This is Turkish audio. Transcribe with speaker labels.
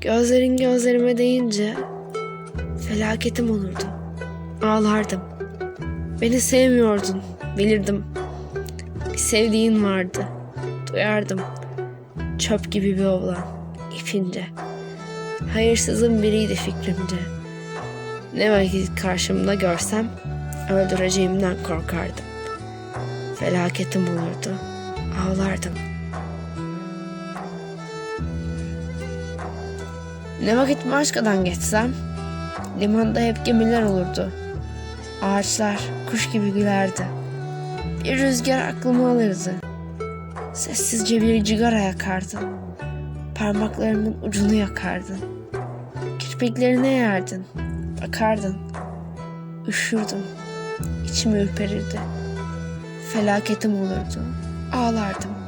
Speaker 1: Gözlerin gözlerime değince felaketim olurdu. Ağlardım. Beni sevmiyordun, bilirdim. Bir sevdiğin vardı. Duyardım. Çöp gibi bir oğlan, ipince. Hayırsızın biriydi fikrimce. Ne vakit karşımda görsem öldüreceğimden korkardım. Felaketim olurdu. Ağlardım. Ne vakit Maşka'dan geçsem limanda hep gemiler olurdu. Ağaçlar kuş gibi gülerdi. Bir rüzgar aklımı alırdı. Sessizce bir cigara yakardın. Parmaklarımın ucunu yakardın. Kirpiklerine yerdin. Bakardın. Üşürdüm. İçim ürperirdi. Felaketim olurdu. Ağlardım.